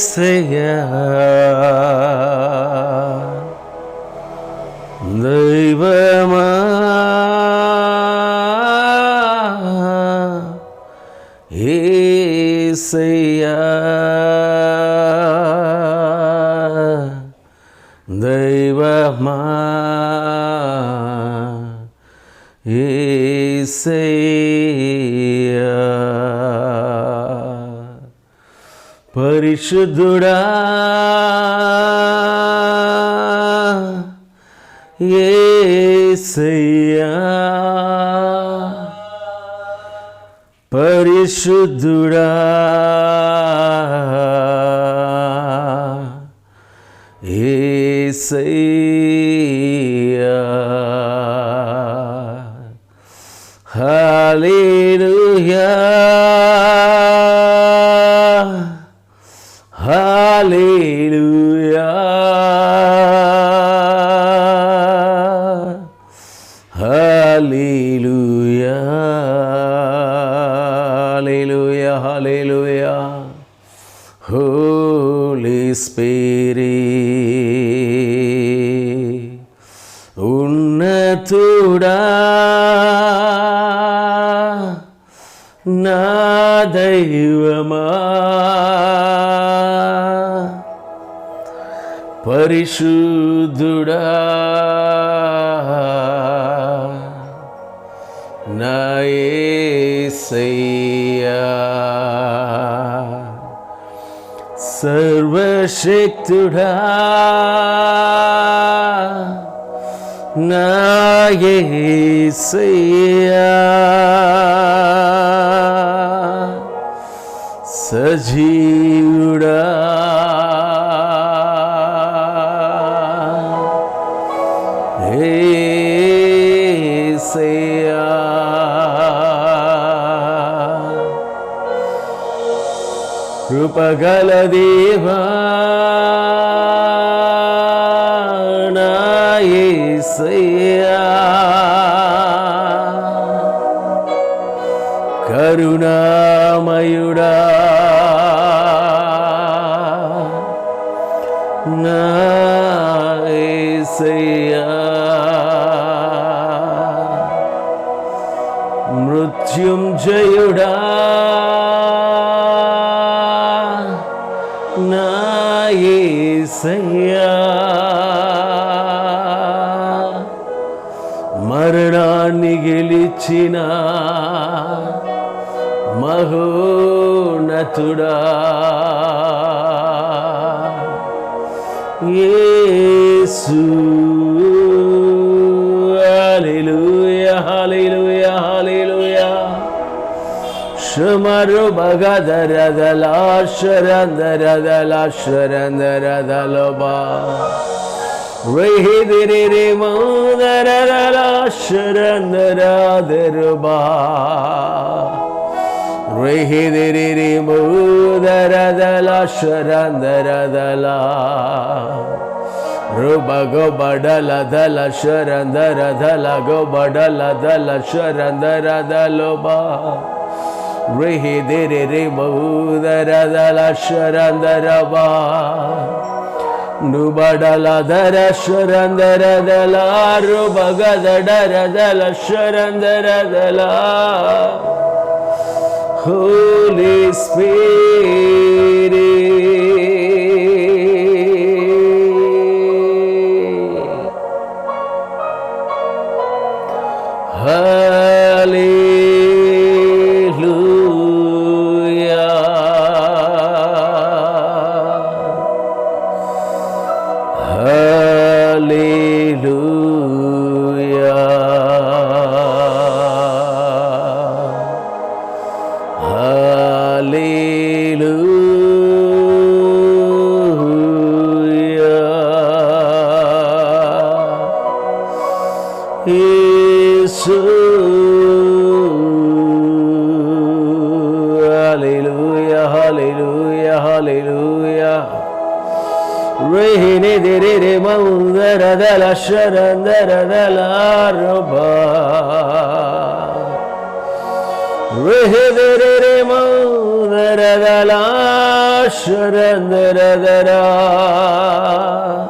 ఏసయ్యా పరిశుద్ధుడా. ఏసయ్యా. పరిశుద్ధుడా. ఉన్నతుడా నా దైవమా పరిశుద్ధుడా నా సర్వశక్తుడా నా సజీవుడా. యేసయ్యా కృపగల దేవా. నిత్యం జయుడా. నాయసయ్యా మరణాన్ని గెలిచిన మహోన్నతుడా. యేసు ശുമരുഭഗധരദലാശ്വരധരദലാശ്വരധരദലോഭ ൃഹിതിരിമൂതരദലാശ്വരധരാതിരുഭ ൃഹിതിരിമൂതരദലാശ്വരധരദലാ రుబగో బడల దల శరందర దల గో బడల దల శరందర దలో బా ಗೃಹಿ ದಿರಿ ರಿ ಬೌದರದಲಕ್ಷರಂದರ ಬಾ. ನುಬಡಲದರ ಶರಂದರದಲಾರು ಬಗದಡರದಲ ಶರಂದರದಲ ಹೋಲಿ ಸ್ಪೀ Hallelujah, hallelujah, hallelujah. Rehine de re re maundara da la sharandara da la roba. Rehine de re maundara da la sharandara da la.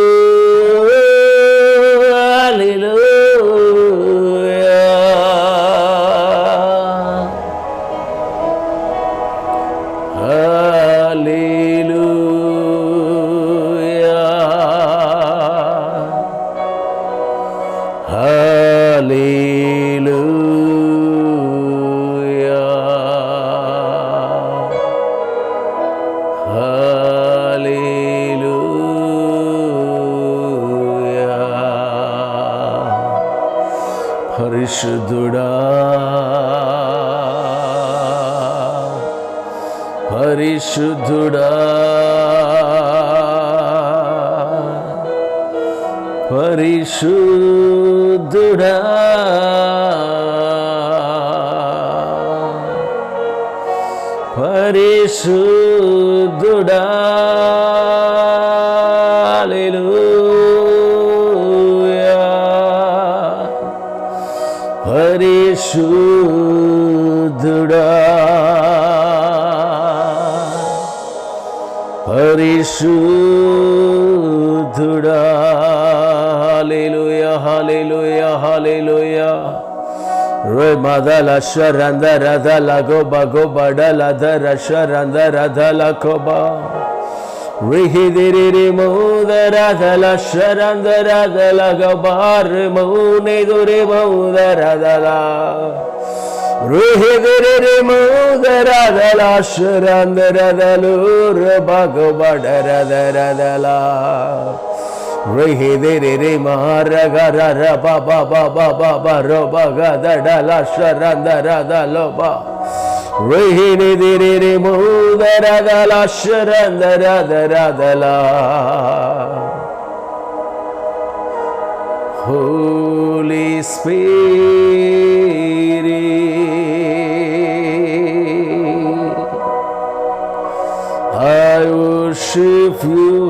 పరిశుద్ధుడా పరిశుద్ధుడా పరిశుద్ధుడా ರೋಯ್ ಮದಲ ಶರಂದ ರಧ ಲಗೋಬ ಗೋಬಡಲ ಧರ ಶರಂದ ರಧ ಲಕೋಬ ರಿಹಿದಿರಿ ಮೌದರ ದಲ ಶರಂದ ರಧ ಲಗಬಾರ್ ಮೌನೆದುರಿ ಮೌದರ ದಲ. ರಿಹಿದಿರಿ He de re re ra ra ba ba ba ba ba ba ba ga da da la sha ra da ra da lo ba. He de re re mo da ra la sha ra da ra da ra da la. Holy Spirit, I worship you,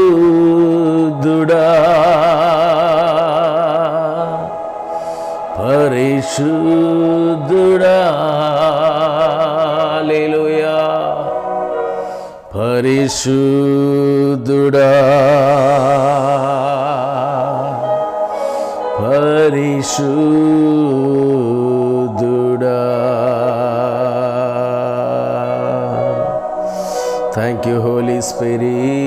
పరిశుద్ధుడా. పరిశుద్ధుడా. Thank you Holy Spirit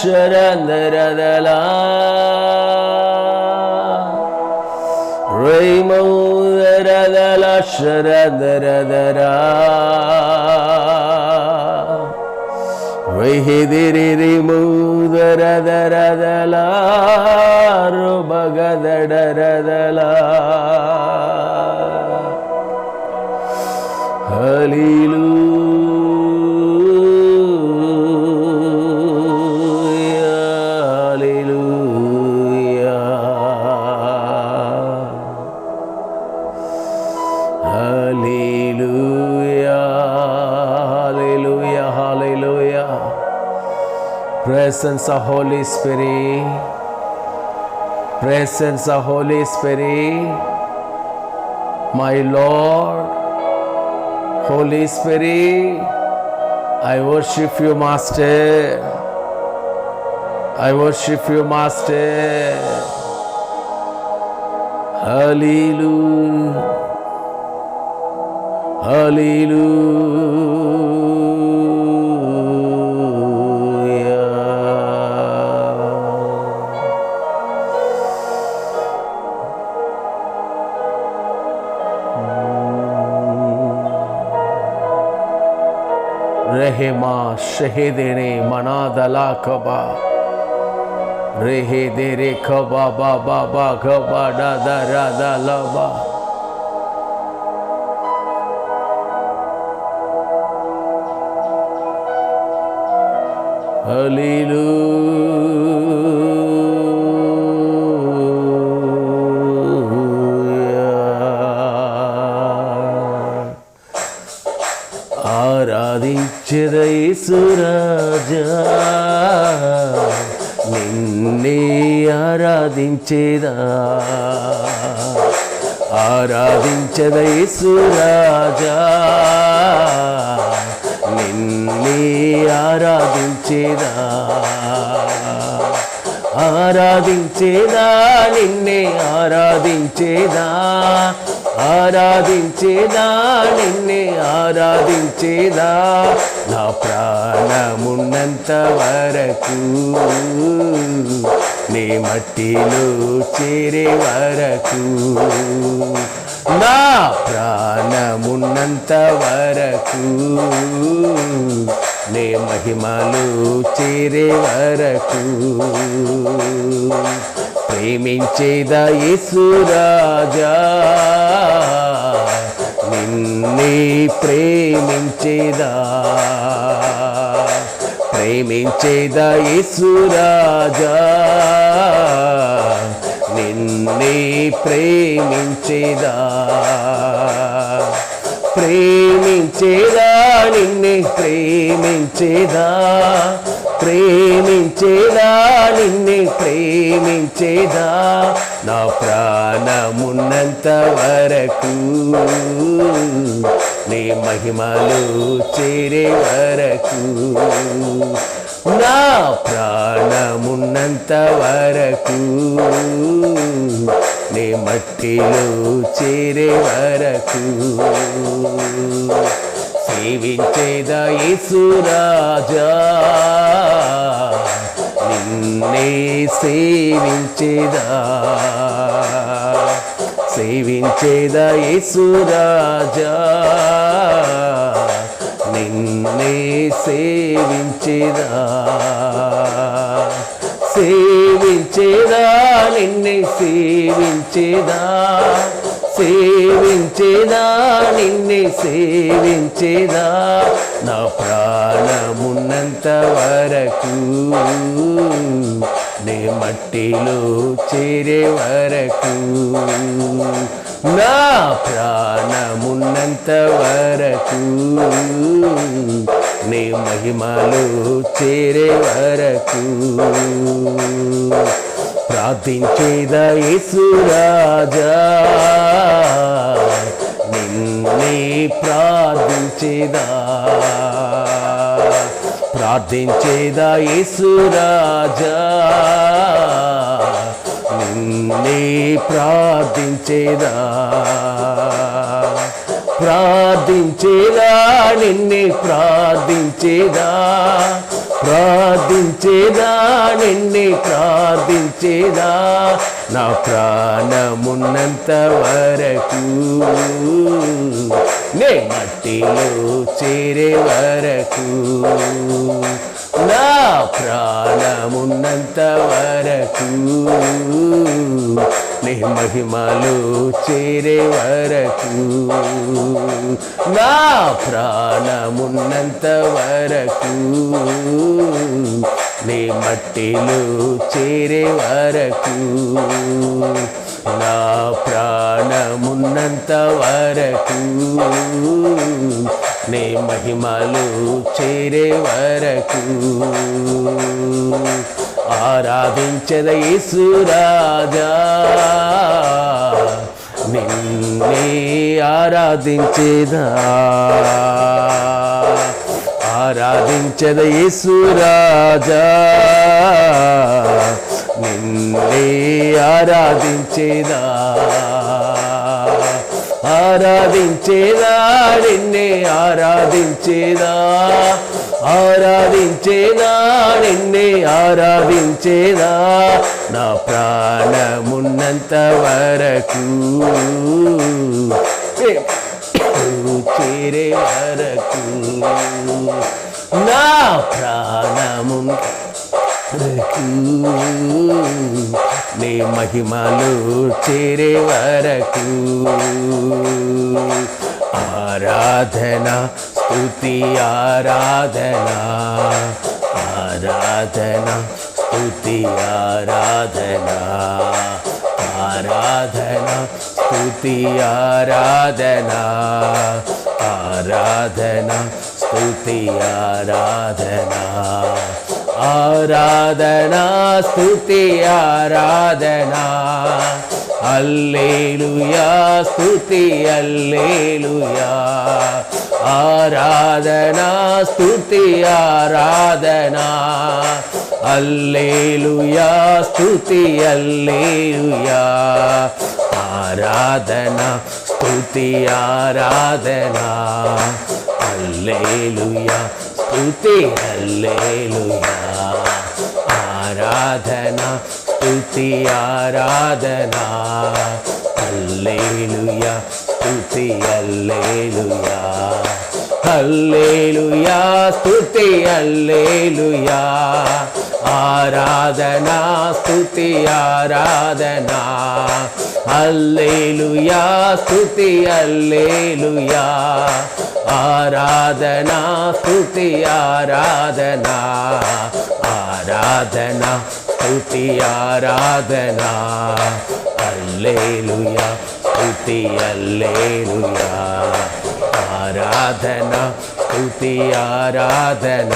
ಶರಣರದಲ ರೈಮೌದರದಲ ಶರದರದರ ವೈಹಿದಿರಿ ಮೌದರದರದಲ ಬಗದಡರದಲ ಹಲೀಲೂ hallelujah, hallelujah, hallelujah. Presence of Holy Spirit, presence of Holy Spirit, my Lord, Holy Spirit, I worship you, Master. I worship you, Master. Hallelujah. Hallelujah. रहमा शहेदेने मनादला खबा रेहे दे रे खबा बा बा बा खबा डा दा रा హాలేలు ఆరాధించదయసురాజా నిన్నే ఆరాధించేదా. ఆరాధించదయసురాజా నిన్నే ఆరాధించేదా? ఆరాధించేదా? నిన్నే ఆరాధించేదా? ఆరాధించేదా? నిన్నే ఆరాధించేదా? నా ప్రాణమున్నంత వరకు నీ మట్టిలో చేరే వరకు నా ప్రాణమున్నంత వరకు నే మహిమలు చేరే వరకు ప్రేమించేదా యేసురాజా నిన్నే ప్రేమించేదా ప్రేమించేదా యేసురాజా నిన్నే ప్రేమించేదా ప్రేమించేదా నిన్నే ప్రేమించేదా ప్రేమించేదా? నిన్నే ప్రేమించేదా? నా ప్రాణమున్నంత వరకు నీ మహిమలు చేరే వరకు నా ప్రాణమున్నంత వరకు నీ మట్టిలో చేరే వరకు సేవించేదా యేసురాజా. నిన్నే సేవించేదా. సేవించేదా యేసురాజా. నిన్నే సేవించేదా. సేవించేదా నిన్నే సేవించేదా. సేవించేదా నిన్నే సేవించేదా నా ప్రాణమున్నంత వరకు నే మట్టిలో చేరే వరకు నా ప్రాణమున్నంత వరకు నే మహిమలో చేరే వరకు ప్రార్థించేదా యేసురాజా నిన్నే ప్రార్థించేదా. ప్రార్థించేదా యేసురాజా నిన్నే ప్రార్థించేదా. ప్రార్థించేదా నిన్నే ప్రార్థించేదా. ప్రార్థించేదా నిన్నే ప్రార్థించేదా? నా ప్రాణమున్నంత వరకు నే మట్టిలో చేరే వరకు నా ప్రాణమున్నంత వరకు నీ మహిమలు చేరే వరకు నా ప్రాణమున్నంత వరకు నీ మట్టిలో చేరే వరకు నా ప్రాణమున్నంత వరకు నీ మహిమలు చేరే వరకు ఆరాధించద యేసురాజా నిన్నే ఆరాధించేదా. ఆరాధించద యేసురాజా నిన్నే ఆరాధించేదా. ఆరాధించేదా నిన్నే ఆరాధించేదా. ఆరాధించేనా నిన్నే ఆరాధించేనా నా ప్రాణమున్నంత వరకు చేరే వరకు నా ప్రాణము వరకు నీ మహిమలు చేరే వరకు ఆరాధన స్తుతి ఆరాధన ఆరాధన స్తుతి ఆరాధన ఆరాధన స్తుతి ఆరాధన ఆరాధన స్తుతి ఆరాధన ఆరాధన స్తుతి ఆరాధన అల్లేలుయా స్తుతి అల్లేలుయా ఆరాధనా స్థుతి ఆరాధనా అల్లేలుయా స్థుతి అల్లేలుయా. ఆరాధనా స్థుతి ఆరాధనా అల్లేలుయా స్థుతి అల్లేలుయా. ఆరాధనా స్తుతి ఆరాధన అల్లేలుయా స్తుతి అల్లేలుయా హల్లేలుయా స్తుతి అల్లేలుయా ఆరాధన స్తుతి ఆరాధన హల్లేలుయా స్తుతి అల్లేలుయా ఆరాధన స్తుతి ఆరాధన ఆరాధన స్థుతి ఆరాధన. అల్లేలుయా స్థుతి అల్లేలుయా. ఆరాధన స్థుతి ఆరాధన.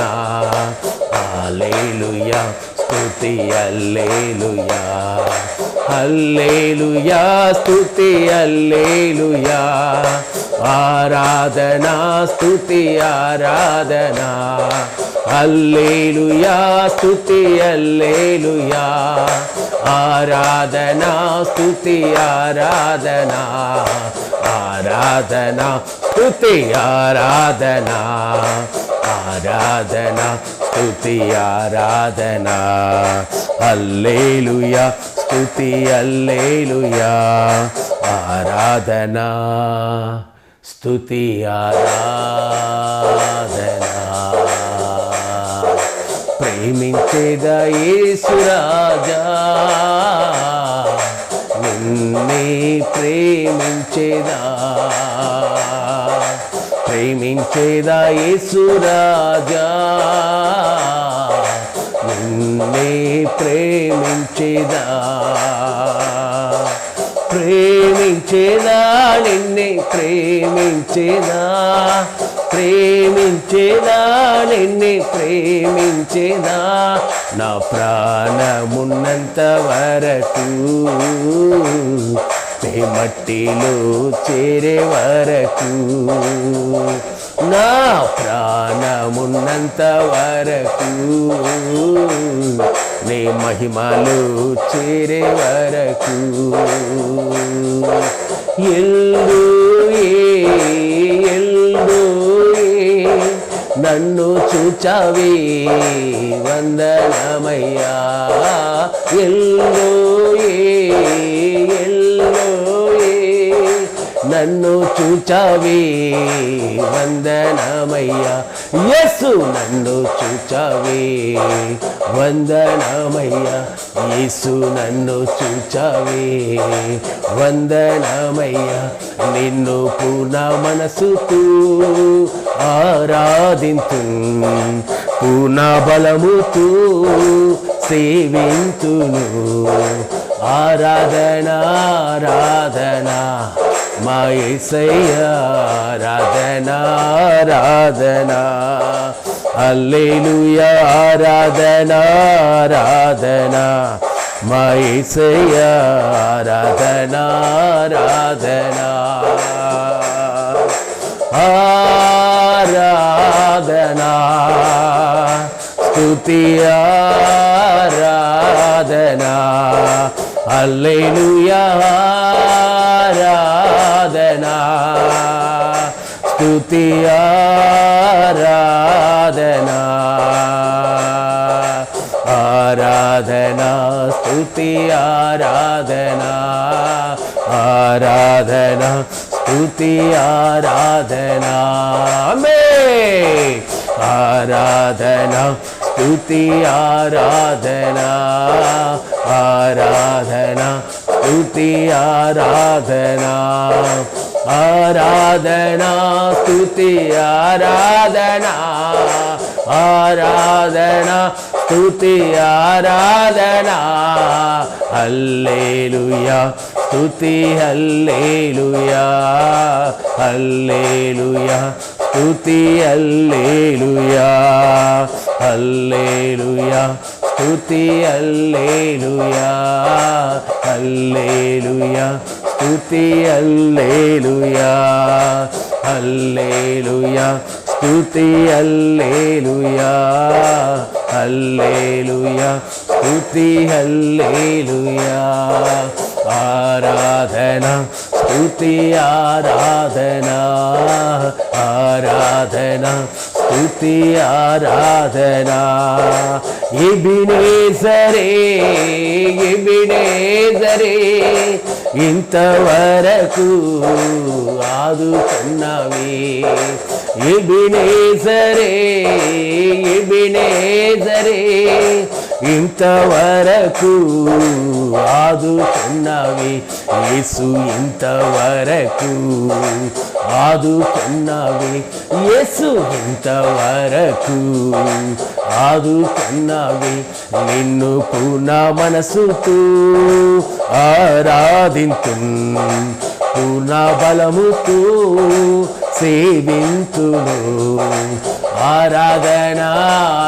హల్లెలూయా స్తుతి హల్లెలూయా. హల్లెలూయా స్తుతి హల్లెలూయా. ఆరాధనా స్తుతి ఆరాధనా. హల్లెలూయా స్తుతి హల్లెలూయా. ఆరాధనా స్తుతి ఆరాధనా. ఆరాధనా స్తుతి ఆరాధనా. ఆరాధన స్థుతి ఆరాధన. అల్లేలుయా స్థుతి అల్లేలుయా ఆరాధన స్థుతి ఆరాధన. ప్రేమించేదా యేసురాజా నిన్నే ప్రేమించేదా. ప్రేమించేదా యేసురాజా నిన్నే ప్రేమించేదా? ప్రేమించేదా? నిన్నే ప్రేమించేదా? ప్రేమించేదా? నిన్నే ప్రేమించేదా? నా ప్రాణమున్నంత వరకు మట్టిలో చేరే వరకు నా ప్రాణమున్నంత వరకు నీ మహిమలు చేరే వరకు ఎల్లు ఎల్లు నన్ను చూచావే వందనమయ్యా. ఎల్లు ఏ నన్ను చూచావే వందనమయ్యా. యేసు నన్ను చూచావే వందనమయ్యా. యేసు నన్ను చూచావే వందనమయ్యా. నిన్ను పూర్ణ మనసుకు ఆరాధింతు పూర్ణ బలముతూ సేవింతును ఆరాధన ఆరాధన. మా యేసయ్య ఆరాధన ఆరాధన అల్లేలుయా ఆరాధన ఆరాధన మా యేసయ్య ఆరాధన ఆరాధన ఆరాధన స్తుతి ఆరాధన హల్లెలూయా స్తుతి ఆరాధనా ఆరాధనా స్తుతి ఆరాధనా ఆరాధనా స్తుతి ఆరాధనా మే ఆరాధనా స్తుతి ఆరాధనా ఆరాధనా స్తుతి ఆరాధనా ఆరాధనా స్తుతి ఆరాధనా ఆరాధనా స్తుతి ఆరాధనా. హల్లేలుయా స్తుతి హల్లేలుయా హల్లేలుయా స్తుతి హల్లేలుయా హల్లేలుయా స్తుతి హల్లేలుయా హల్లేలుయా. స్థుతి అల్లేలుయా అల్లేలుయా స్థుతి అల్లేలుయా అల్లేలుయా స్థుతి అల్లేలుయా ఆరాధన స్తుతి ఆరాధన ఆరాధన స్తుతి ఆరాధన ఇబినేసరే ఇబినేసరే ఇంతవరకు ఆదుకున్నవి ఇబినేసరే ఇబినేసరే ఇంతవరకు ఆదుకున్నవి యేసు ఇంతవరకు ఆదుకున్నవి యేసు ఇంతవరకు ఆదుకున్నవి నిన్ను పూర్ణ మనసుతూ ఆరాధింతు పూర్ణ బలముతూ సేవింతును. ఆరాధన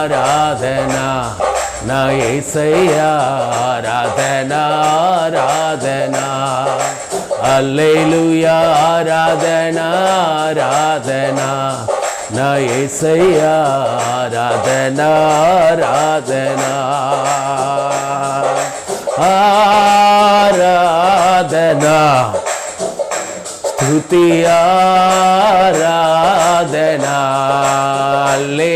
ఆరాధన. నా ఏసయ్యా ఆరాధన ఆరాధన. అల్లెలుయా ఆరాధన ఆరాధన. నా ఏసయ్యా ఆరాధన ఆరాధన. ఆరాధన. స్తుతి ఆరాధనా. హల్లెలూయా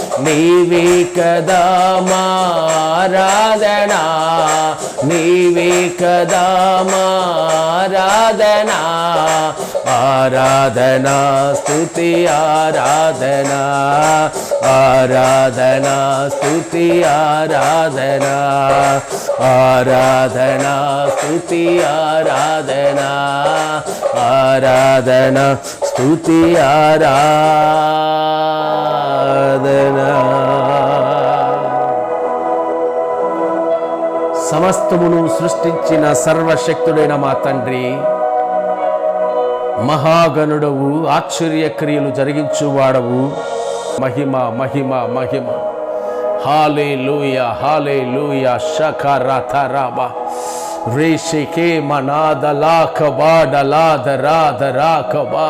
నీవే కదా మారాధనా నీవే కదా మారాధనా ఆరాధనా స్థుతి ఆరాధనా. ఆరాధనా స్థుతి ఆరాధనా. ఆరాధనా స్థుతి ఆరాధనా. ఆరాధనా స్థుతి ఆరాధనా. సమస్తమును సృష్టించిన సర్వశక్తుడైన మా తండ్రి మహాగణుడవు ఆశ్చర్యక్రియలు జరిగించువాడవు. మహిమ మహిమ మహిమ. హాలే లూయ హాలే లూయ శఖరథరబ రేషికే మనాదలాఖబా డలాదరాదరాఖబా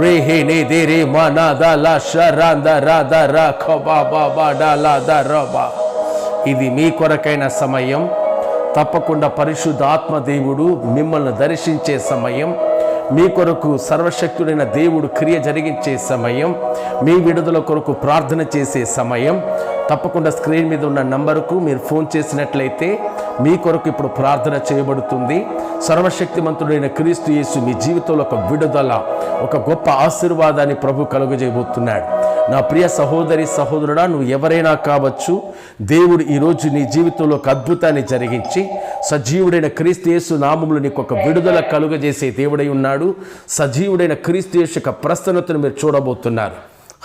రేహే నిదిరి మనదల శరందరదరఖబా బాబా డలాదరబా ఇది మీ కొరకైన సమయం. తప్పకుండా పరిశుద్ధాత్మ దేవుడు మిమ్మల్ని దర్శించే సమయం. మీ కొరకు సర్వశక్తుడైన దేవుడు క్రియ జరిగించే సమయం మీ విడుదల కొరకు ప్రార్థన చేసే సమయం. తప్పకుండా స్క్రీన్ మీద ఉన్న నంబరుకు మీరు ఫోన్ చేసినట్లయితే మీ కొరకు ఇప్పుడు ప్రార్థన చేయబడుతుంది. సర్వశక్తిమంతుడైన క్రీస్తు యేసు మీ జీవితంలో ఒక విడుదల ఒక గొప్ప ఆశీర్వాదాన్ని ప్రభు కలుగజేయబోతున్నాడు. నా ప్రియ సహోదరి సహోదరుడా నువ్వు ఎవరైనా కావచ్చు దేవుడు ఈరోజు నీ జీవితంలో ఒక అద్భుతాన్ని జరిగించి సజీవుడైన క్రీస్తు యేసు నామములు నీకు ఒక విడుదల కలుగజేసే దేవుడై ఉన్నాడు. సజీవుడైన క్రీస్తు యేసు యొక్క ప్రసన్నతను మీరు చూడబోతున్నారు.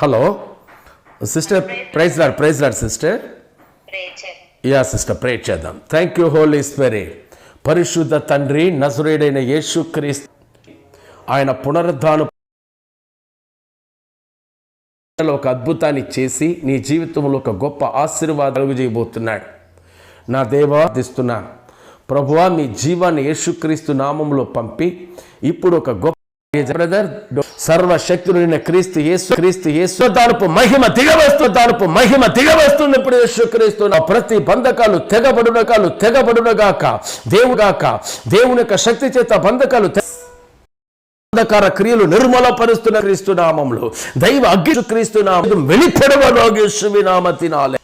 Hello sister praise Lord praise Lord sister. Yeah sister pray చేద్దాం. థ్యాంక్ యూ హోలీ స్పిరిట్ పరిశుద్ధ తండ్రి నజరేడైన యేసు క్రీస్తు. ఆయన పునరుద్ధాను ఒక అద్భుతాన్ని చేసి నీ జీవితంలో ఒక గొప్ప ఆశీర్వాదం కలుగజేయబోతున్నాడు. నా దేవా దిస్తున్నాను ప్రభువా మీ జీవాన్ని యేసుక్రీస్తు నామంలో పంపి ఇప్పుడు ఒక గొప్ప బ్రదర్ సర్వశక్తుడైన క్రీస్తు యేసు క్రీస్తు యేసు దానిపు మహిమ దిగవస్తు దానిపు మహిమ దిగవేస్తుంది ఇప్పుడు యేసుక్రీస్తు నా ప్రతి బంధకాలు తెగబడునకాలు తెగబడునగాక దేవుగాక దేవుని యొక్క శక్తి చేత బంధకాలు అంధకార క్రియలు నిర్మలపరుస్తున్న క్రీస్తు నామంలో దైవ అగ్గి క్రీస్తు నామం వెళ్ళిపడవ నామ తినాలే.